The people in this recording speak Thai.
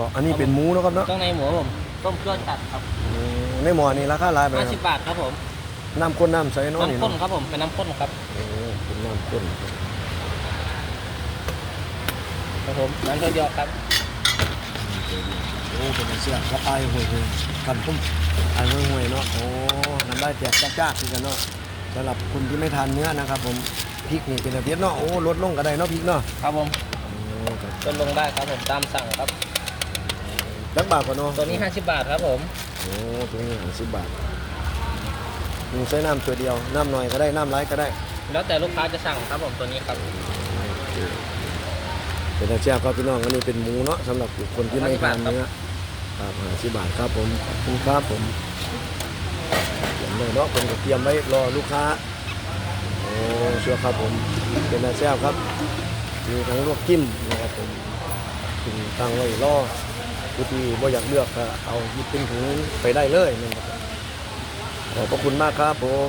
บอกอันนี้เป็นหมูเนาะครับเนาะต้องในหมูครับผมต้มเครื่องจัดครับอืมในหม้อนี่ราคาหลายไปคห้ารัสิบบาทครับผมน้ำข้นน้ำใสเนาะนี่น้ำข้นเนาะครับผมเป็นน้ำข้นครับโอ้เป็นน้ำข้นครับผมน้ำเดียวๆครับโอ้เป็นเสียครับไอ้ห่วยๆกันพุ่มไอ้ห่วยๆเนาะ โอ้น้ำได้แจกจ้าๆคือกันเนาะสำหรับคนที่ไม่ทานเนื้อนะครับ ผมพริกนี่เป็นระเบียบเนาะ โอ้ลดลงก็ได้เนาะพริกเนาะครับผมโอ้ครับจนลงได้ครับผมตามสั่งครับ จักบาทก่อนเนาะตัวนี้ 50 บาทครับผม โอ้ตัวนี้ห้าสิบบาทมึงใช้น้ำตัวเดียว น้ำหน่อยก็ได้ น้ำไรก็ได้ แล้วแต่ลูกค้าจะสั่งครับผมตัวนี้ครับเป็นอาเชียครับพี่น้องอันนี้เป็นหมูเนาะสำหรับคนที่ไม่ทานเนื้อครับห้าสิบบาทครับผมขอบคุณครับผมเตรียมเลยเนาะเป็นก็เตรียมไว้รอลูกค้า โอ้เชื่อครับผมเป็นอาเชียครับมีทั้งลวกจิ้มนะครับผมถึงตั้งไว้รอ ผู้ที่บ่อยากเลือกก็เอาหยิบเป็นถุงไปได้เลยนั่นครับขอบพระคุณมากครับผม